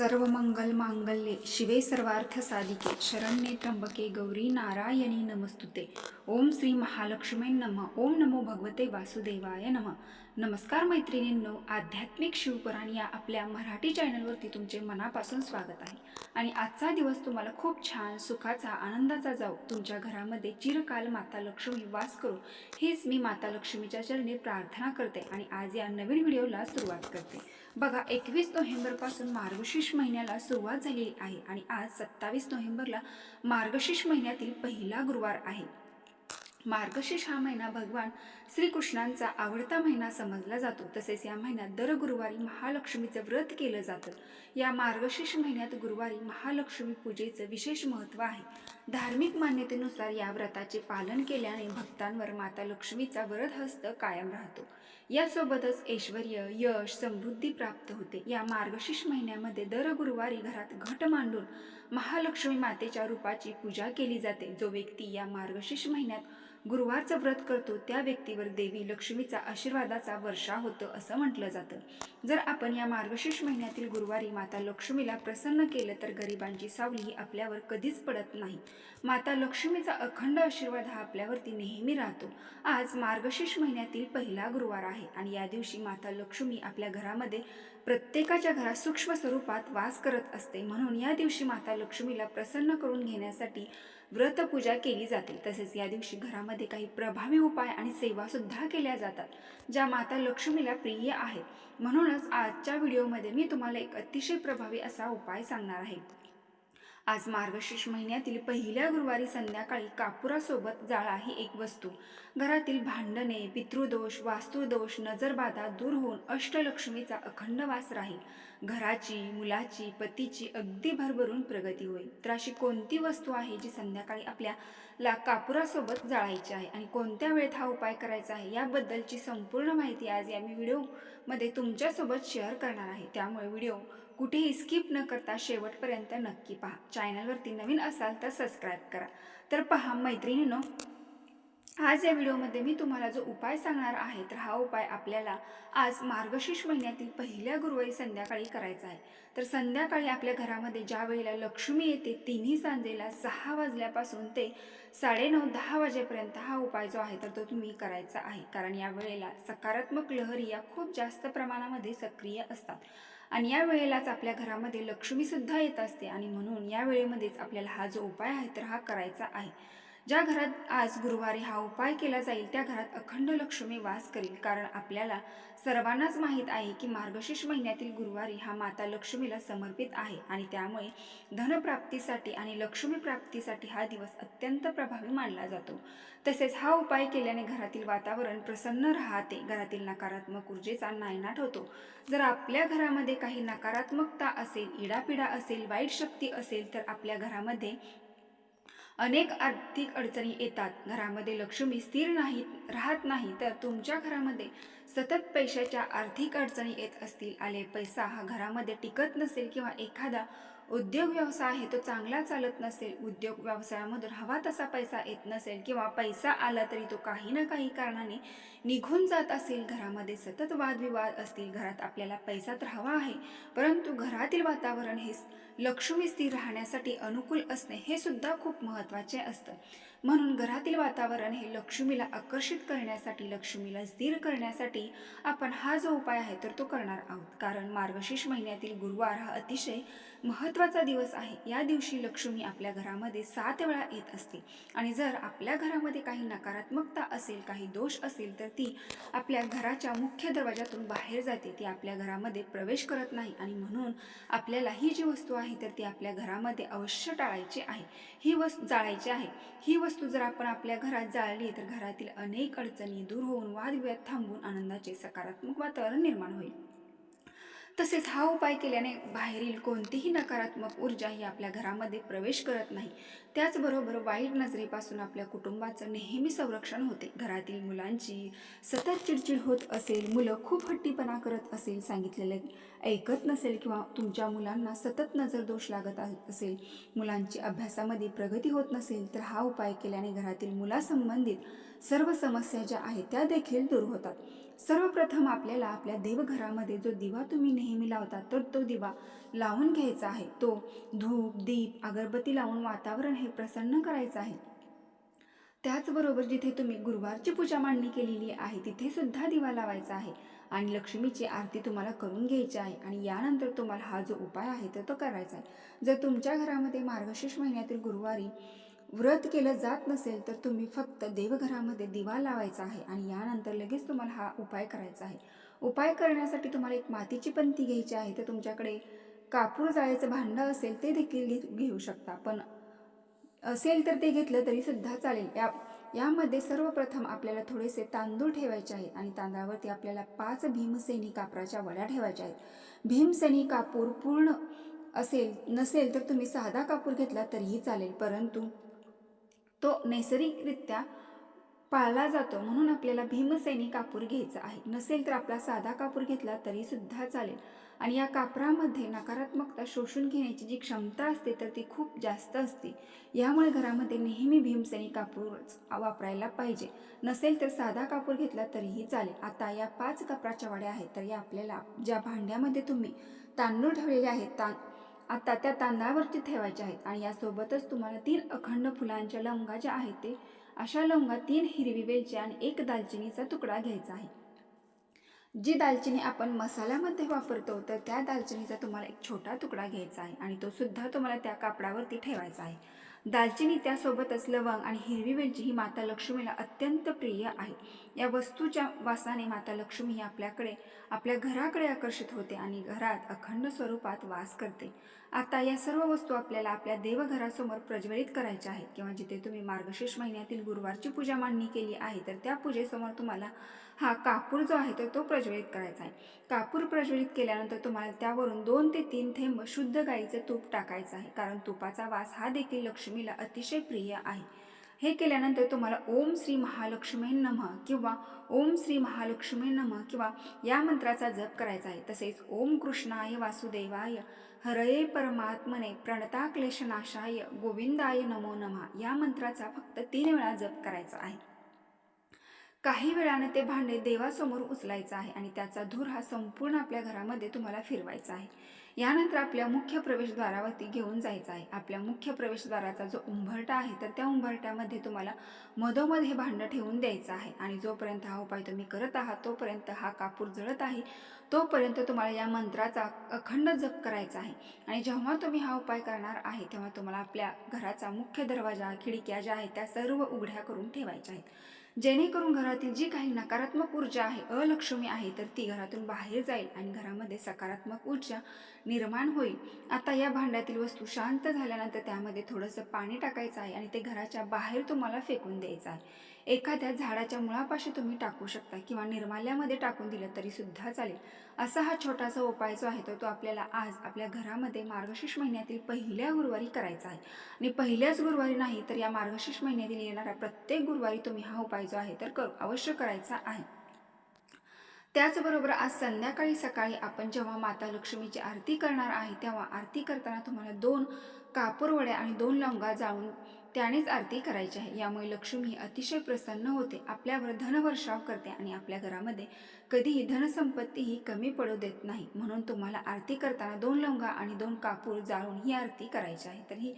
सर्व मंगल मांगल्ये. शिवे सर्वार्थ साधिके. शरण्ये त्र्यंबके. गौरी नारायणी नमस्तुते. ओम श्री महालक्ष्मी नम. ओम नमो भगवते वासुदेवाय नम. नमस्कार मैत्रिणींनो आध्यात्मिक शिवपुराण या आपल्या मराठी चॅनलवरती तुमचे मनापासून स्वागत आहे. आणि आजचा दिवस तुम्हाला खूप छान सुखाचा आनंदाचा जाऊ तुमच्या घरामध्ये चिरकाल माता लक्ष्मी वास करू. हेच मी माता लक्ष्मीच्या चरणी प्रार्थना करते आणि आज या नवीन व्हिडिओला सुरुवात करते. बघा एकवीस नोव्हेंबरपासून मार्गशीर्ष महिन्याला सुरुवात झालेली आहे आणि आज सत्तावीस नोव्हेंबरला मार्गशीर्ष महिन्यातील पहिला गुरुवार आहे. मार्गशीर्ष हा महिना भगवान श्रीकृष्णांचा आवडता महिना समजला जातो. तसेच या महिन्यात दर गुरुवारी महालक्ष्मीचं व्रत केलं जातं. या मार्गशीर्ष महिन्यात गुरुवारी महालक्ष्मी पूजेचं विशेष महत्त्व आहे. धार्मिक मान्यतेनुसार या व्रताचे पालन केल्याने भक्तांवर माता लक्ष्मीचा व्रत हस्त कायम राहतो. यासोबतच ऐश्वर यश समृद्धी प्राप्त होते. या मार्गशीर्ष महिन्यामध्ये दर गुरुवारी घरात घट मांडून महालक्ष्मी मातेच्या रूपाची पूजा केली जाते. जो व्यक्ती या मार्गशीर्ष महिन्यात गुरुवारचं व्रत करतो त्या व्यक्तीवर देवी लक्ष्मीचा आशीर्वादाचा वर्षा होतं असं म्हटलं जातं. जर आपण या मार्गशीर्ष महिन्यातील गुरुवारी माता लक्ष्मीला प्रसन्न केलं तर गरिबांची सावली ही आपल्यावर कधीच पडत नाही. माता लक्ष्मीचा अखंड आशीर्वाद हा आपल्यावरती नेहमी राहतो. आज मार्गशीर्ष महिन्यातील पहिला गुरुवार आहे आणि या दिवशी माता लक्ष्मी आपल्या घरामध्ये प्रत्येकाच्या घरात सूक्ष्म स्वरूपात वास करत असते. म्हणून या दिवशी माता लक्ष्मीला प्रसन्न करून घेण्यासाठी व्रतपूजा केली जाते. तसेच या दिवशी घरामध्ये काही प्रभावी उपाय आणि सेवासुद्धा केल्या जातात ज्या माता लक्ष्मीला प्रिय आहेत. म्हणूनच आजच्या व्हिडिओमध्ये मी तुम्हाला एक अतिशय प्रभावी असा उपाय सांगणार आहे. आज मार्गशीर्ष महिन्यातील पहिल्या गुरुवारी संध्याकाळी कापुरासोबत जाळा ही एक वस्तू. घरातील भांडणे पितृदोष वास्तुदोष नजरबाधा दूर होऊन अष्टलक्ष्मीचा अखंड वास राहील. घराची मुलाची पतीची अगदी भरभरून प्रगती होईल. तर अशी कोणती वस्तू आहे जी संध्याकाळी आपल्याला कापुरासोबत जाळायची आहे आणि कोणत्या वेळेत हा उपाय करायचा आहे याबद्दलची संपूर्ण माहिती आज या मी व्हिडिओमध्ये तुमच्यासोबत शेअर करणार आहे. त्यामुळे व्हिडिओ कुठेही स्किप न करता शेवटपर्यंत नक्की पहा. चॅनलवरती नवीन असाल तर सबस्क्राईब करा. तर पहा मैत्रिणींनो आज या व्हिडिओमध्ये मी तुम्हाला जो उपाय सांगणार आहे तर हा उपाय आपल्याला आज मार्गशीर्ष महिन्यातील पहिल्या गुरुवारी संध्याकाळी करायचा आहे. तर संध्याकाळी आपल्या घरामध्ये ज्या वेळेला लक्ष्मी येते तिन्ही सांजेला सहा वाजल्यापासून ते साडेनऊ दहा वाजेपर्यंत हा उपाय जो आहे तर तो तुम्ही करायचा आहे. कारण या वेळेला सकारात्मक लहरी या खूप जास्त प्रमाणामध्ये सक्रिय असतात. आणि या वेळेलाच आपल्या घरामध्ये लक्ष्मीसुद्धा येत असते आणि म्हणून या वेळेमध्येच आपल्याला हा जो उपाय आहे तर हा करायचा आहे. ज्या घरात आज गुरुवारी हा उपाय केला जाईल त्या घरात अखंड लक्ष्मी वास करील. कारण आपल्याला सर्वांनाच माहीत आहे की मार्गशीर्ष महिन्यातील गुरुवारी हा माता लक्ष्मीला समर्पित आहे आणि त्यामुळे धनप्राप्तीसाठी आणि लक्ष्मी प्राप्तीसाठी हा दिवस अत्यंत प्रभावी मानला जातो. तसेच हा उपाय केल्याने घरातील वातावरण प्रसन्न राहते घरातील नकारात्मक ऊर्जेचा नायनाट होतो. जर आपल्या घरामध्ये काही नकारात्मकता असेल इडापिडा असेल वाईट शक्ती असेल तर आपल्या घरामध्ये अनेक आर्थिक अडचणी येतात. घरामध्ये लक्ष्मी स्थिर नाही राहत नाही तर तुमच्या घरामध्ये सतत पैशाच्या आर्थिक अडचणी येत असतील. आले पैसा हा घरामध्ये टिकत नसेल किंवा एखादा उद्योग व्यवसाय आहे तो चांगला चालत नसेल उद्योग व्यवसायामधून हवा तसा पैसा येत नसेल किंवा पैसा आला तरी तो काही ना काही कारणाने निघून जात असेल घरामध्ये सतत वादविवाद असतील घरात आपल्याला पैसा तर हवा आहे परंतु घरातील वातावरण हे लक्ष्मी स्थिर राहण्यासाठी अनुकूल असणे हे सुद्धा खूप महत्त्वाचे असतं. म्हणून घरातील वातावरण हे लक्ष्मीला आकर्षित करण्यासाठी लक्ष्मीला स्थिर करण्यासाठी आपण हा जो उपाय आहे तर तो करणार आहोत. कारण मार्गशीर्ष महिन्यातील गुरुवार हा अतिशय महत्त्वाचा दिवस आहे. या दिवशी लक्ष्मी आपल्या घरामध्ये सात वेळा येत असते. आणि जर आपल्या घरामध्ये काही नकारात्मकता असेल काही दोष असेल तर ती आपल्या घराच्या मुख्य दरवाजातून बाहेर जाते. ती आपल्या घरामध्ये प्रवेश करत नाही आणि म्हणून आपल्याला ही जी वस्तू आहे तर ती आपल्या घरामध्ये अवश्य टाळायची आहे. ही वस्तू जाळायची आहे. ही वस्तू वस्तू जर आपण आपल्या घरात जाळली तर घरातील अनेक अडचणी दूर होऊन वादविवाद थांबून आनंदाचे सकारात्मक वातावरण निर्माण होईल. तसेच हा उपाय केल्याने बाहेरील कोणतीही नकारात्मक ऊर्जा ही आपल्या घरामध्ये प्रवेश करत नाही. त्याचबरोबर वाईट नजरेपासून आपल्या कुटुंबाचं नेहमी संरक्षण होते. घरातील मुलांची सतत चिडचिड होत असेल मुलं खूप हट्टीपणा करत असेल सांगितलेलं ऐकत नसेल किंवा तुमच्या मुलांना सतत नजर दोष लागत असेल मुलांची अभ्यासामध्ये प्रगती होत नसेल तर हा उपाय केल्याने घरातील मुलासंबंधित सर्व समस्या ज्या आहेत त्या देखील दूर होतात. सर्वप्रथम आपल्याला आपल्या देवघरामध्ये जो दिवा तुम्ही नेहमी लावता तर तो दिवा लावून घ्यायचा आहे. तो धूप दीप अगरबत्ती लावून वातावरण हे प्रसन्न करायचं आहे. त्याचबरोबर जिथे तुम्ही गुरुवारची पूजा मांडणी केलेली आहे तिथे सुद्धा दिवा लावायचा आहे आणि लक्ष्मीची आरती तुम्हाला करून घ्यायची आहे आणि यानंतर तुम्हाला हा जो उपाय आहे तर तो करायचा आहे. जर तुमच्या घरामध्ये मार्गशीर्ष महिन्यातील गुरुवारी व्रत केलं जात नसेल तर तुम्ही फक्त देवघरामध्ये दिवा लावायचा आहे आणि यानंतर लगेच तुम्हाला हा उपाय करायचा आहे. उपाय करण्यासाठी तुम्हाला एक मातीची पंती घ्यायची आहे तर तुमच्याकडे कापूर जाळ्याचं भांडं असेल ते देखील घे- घेऊ शकता. पण असेल तर ते घेतलं तरी सुद्धा चालेल. या यामध्ये सर्वप्रथम आपल्याला थोडेसे तांदूळ ठेवायचे आहेत आणि तांदळावरती आपल्याला पाच भीमसेनी कापराच्या वड्या ठेवायच्या आहेत. भीमसेनी कापूर पूर्ण असेल नसेल तर तुम्ही साधा कापूर घेतला तरीही चालेल परंतु तो नैसर्गिकरित्या पाळला जातो. म्हणून आपल्याला भीमसैनी कापूर घ्यायचा आहे. नसेल तर आपला साधा कापूर घेतला तरी सुद्धा चालेल. आणि या कापरामध्ये नकारात्मकता शोषून घेण्याची जी क्षमता असते तर ती खूप जास्त असते. यामुळे घरामध्ये नेहमी भीमसेनी कापूरच वापरायला पाहिजे. नसेल तर साधा कापूर घेतला तरीही चालेल. आता या पाच कापराच्या वाड्या आहेत. तर या आपल्याला ज्या भांड्यामध्ये तुम्ही तांदूळ ठेवलेले आहेत तां आता त्या तांदळावरती ठेवायच्या आहेत. आणि यासोबतच तुम्हाला तीन अखंड फुलांच्या लवंगा ज्या आहेत ते अशा लवंगा तीन हिरवी वेलची आणि एक दालचिनीचा तुकडा घ्यायचा आहे. जी दालचिनी आपण मसाल्यामध्ये वापरतो तर त्या दालचिनीचा तुम्हाला एक छोटा तुकडा घ्यायचा आहे आणि तो सुद्धा तुम्हाला त्या कापडावरती ठेवायचा आहे. दालचिनी त्यासोबतच लवंग आणि हिरवी वेलची ही माता लक्ष्मीला अत्यंत प्रिय आहे. या वस्तूच्या वासाने माता लक्ष्मी ही आपल्याकडे आपल्या घराकडे आकर्षित होते आणि घरात अखंड स्वरूपात वास करते. आता या सर्व वस्तू आपल्याला आपल्या देवघरासमोर प्रज्वलित करायच्या आहेत. किंवा जिथे तुम्ही मार्गशीर्ष महिन्यातील गुरुवारची पूजा मांडणी केली आहे तर त्या पूजेसमोर तुम्हाला हा कापूर जो आहे तर तो प्रज्वलित करायचा आहे. कापूर प्रज्वलित केल्यानंतर तुम्हाला त्यावरून दोन ते तीन थेंब शुद्ध गाईचं तूप टाकायचं आहे. कारण तुपाचा वास हा देखील लक्ष्मीला अतिशय प्रिय आहे. हे केल्यानंतर तुम्हाला ओम श्री महालक्ष्मी नमः किंवा ओम श्री महालक्ष्मी नमः किंवा या मंत्राचा जप करायचा आहे. तसेच ओम कृष्णाय वासुदेवाय हरये परमात्मने प्रणता क्लेशनाशाय गोविंदाय नमो नमः या मंत्राचा फक्त तीन वेळा जप करायचा आहे. काही वेळाने ते भांडे देवासमोर उचलायचं आहे आणि त्याचा धूर हा संपूर्ण आपल्या घरामध्ये तुम्हाला फिरवायचा आहे. यानंतर आपल्या मुख्य प्रवेशद्वारावरती घेऊन जायचं आहे. आपल्या मुख्य प्रवेशद्वाराचा जो उंबरटा आहे तर त्या उंबरट्यामध्ये तुम्हाला मधोमध हे भांडं ठेवून द्यायचं आहे. आणि जोपर्यंत हा उपाय तुम्ही करत आहात तोपर्यंत हा कापूर जळत आहे. तोपर्यंत तुम्हाला या मंत्राचा अखंड जप करायचा आहे. आणि जेव्हा तुम्ही हा उपाय करणार आहे तेव्हा तुम्हाला आपल्या घराचा मुख्य दरवाजा खिडक्या ज्या आहेत त्या सर्व उघड्या करून ठेवायच्या आहेत. जेणेकरून घरातील जी काही नकारात्मक ऊर्जा आहे अलक्ष्मी आहे तर ती घरातून बाहेर जाईल आणि घरामध्ये सकारात्मक ऊर्जा निर्माण होईल. आता या भांड्यातील वस्तू शांत झाल्यानंतर त्यामध्ये थोडंसं पाणी टाकायचं आहे आणि ते घराच्या बाहेर तुम्हाला फेकून द्यायचं आहे. एखाद्या झाडाच्या मुळापाशी तुम्ही टाकू शकता किंवा निर्माल्यामध्ये टाकून दिलं तरी सुद्धा चालेल. असा हा छोटासा उपाय जो आहे तो तो आपल्याला आज आपल्या घरामध्ये मार्गशीर्ष महिन्यातील पहिल्या गुरुवारी करायचा आहे. आणि पहिल्याच गुरुवारी नाही तर या मार्गशीर्ष महिन्यातील येणाऱ्या प्रत्येक गुरुवारी तुम्ही हा उपाय जो आहे तर करू अवश्य करायचा आहे. त्याचबरोबर आज संध्याकाळी सकाळी आपण जेव्हा माता लक्ष्मीची आरती करणार आहे तेव्हा आरती करताना तुम्हाला दोन कापूरवड्या आणि दोन लवंगा जाळून त्यानेच आरती करायची आहे. यामुळे लक्ष्मी ही अतिशय प्रसन्न होते आपल्यावर धनवर्षाव करते आणि आपल्या घरामध्ये कधीही धनसंपत्ती ही कमी पडू देत नाही. म्हणून तुम्हाला आरती करताना दोन लवंगा आणि दोन कापूर जाळून ही आरती करायची आहे. तर ही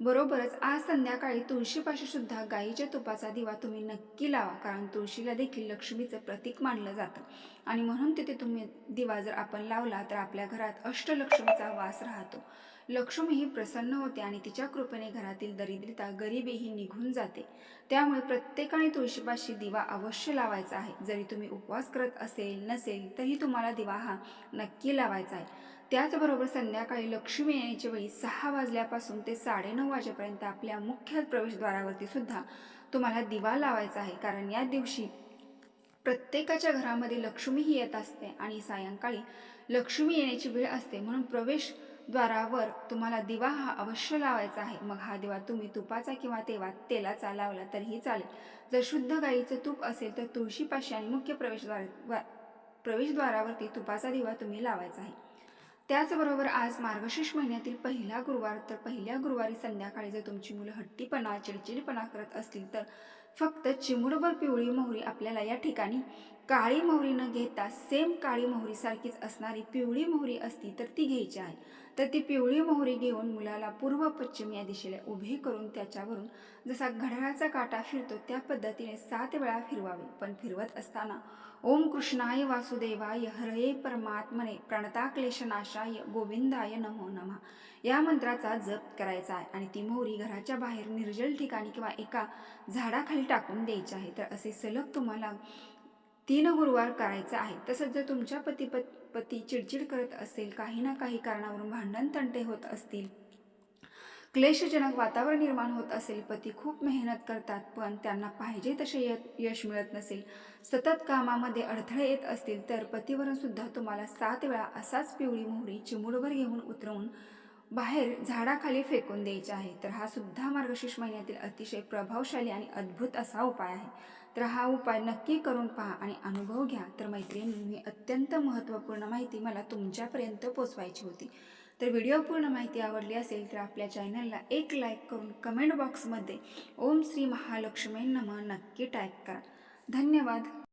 बरोबरच आज संध्याकाळी तुळशीपाशी सुद्धा गाईच्या तुपाचा दिवा तुम्ही नक्की लावा कारण तुळशीला देखील लक्ष्मीचं प्रतीक मानलं जातं. आणि म्हणून तिथे तुम्ही दिवा जर आपण लावला तर आपल्या घरात अष्टलक्ष्मीचा वास राहतो. लक्ष्मी ही प्रसन्न होते आणि तिच्या कृपेने घरातील दरिद्रता गरिबी ही निघून जाते. त्यामुळे प्रत्येकाने तुळशीपाशी दिवा अवश्य लावायचा आहे. जरी तुम्ही उपवास करत असेल नसेल तरी तुम्हाला दिवा हा नक्की लावायचा आहे. त्याचबरोबर संध्याकाळी लक्ष्मी येण्याच्या वेळी सहा वाजल्यापासून ते साडेनऊ वाजेपर्यंत आपल्या मुख्य प्रवेशद्वारावरती सुद्धा तुम्हाला दिवा लावायचा आहे. कारण या दिवशी प्रत्येकाच्या घरामध्ये लक्ष्मी ही येत असते आणि सायंकाळी लक्ष्मी येण्याची वेळ असते म्हणून प्रवेशद्वारावर तुम्हाला दिवा हा अवश्य लावायचा आहे. मग हा दिवा तुम्ही तुपाचा किंवा तेवा तेलाचा लावला तरीही चालेल. जर शुद्ध गाईचं तूप असेल तर तुळशीपाशी आणि मुख्य प्रवेशद्वार वा- प्रवेशद्वारावरती तुपाचा दिवा तुम्ही लावायचा आहे. त्याचबरोबर आज मार्गशीर्ष महिन्यातील पहिला गुरुवार तर पहिल्या गुरुवारी संध्याकाळी जर तुमची मुलं हट्टीपणा चिडचिडपणा करत असतील तर फक्त चिमुडभर पिवळी मोहरी आपल्याला या ठिकाणी काळी मोहरी न घेता सेम काळी मोहरीसारखीच असणारी पिवळी मोहरी असती तर ती घ्यायची आहे. तर ती पिवळी मोहरी घेऊन मुलाला पूर्व पश्चिम या दिशेला उभे करून त्याच्यावरून जसा घड्याळाचा काटा फिरतो त्या पद्धतीने सात वेळा फिरवावे. पण फिरवत असताना ओम कृष्णाय वासुदेवाय हरये परमात्मने प्रणताक्लेशनाशाय गोविंदाय नमो नमः. या मंत्राचा जप करायचा आहे आणि ती मोहरी घराच्या बाहेर निर्जल ठिकाणी किंवा एका झाडाखाली टाकून द्यायची आहे. तर असे सलग तुम्हाला तीन गुरुवार करायचं आहे. तसंच जर तुमच्या पती पती चिडचिड करत असेल काही ना काही कारणावरून भांडण तंटे होत असतील. क्लेशजनक वातावरण निर्माण होत असेल पती खूप मेहनत करतात पण त्यांना पाहिजे तसे यश मिळत नसेल सतत कामामध्ये अडथळे येत असतील तर पतीवरून सुद्धा तुम्हाला सात वेळा असाच पिवळी मोहरी चिमुडभर घेऊन उतरवून बाहेर झाडाखाली फेकून द्यायचे आहे. तर हा सुद्धा मार्गशीर्ष महिन्यातील अतिशय प्रभावशाली आणि अद्भुत असा उपाय आहे. तर हा उपाय नक्की करून पहा आणि अनुभव घ्या. तर मैत्रिणींनी अत्यंत महत्त्वपूर्ण माहिती मला तुमच्यापर्यंत पोचवायची होती. तर व्हिडिओ पूर्ण माहिती आवडली असेल तर आपल्या चॅनलला एक लाईक करून कमेंट बॉक्समध्ये ओम श्री महालक्ष्मी नम नक्की टाईप करा. धन्यवाद.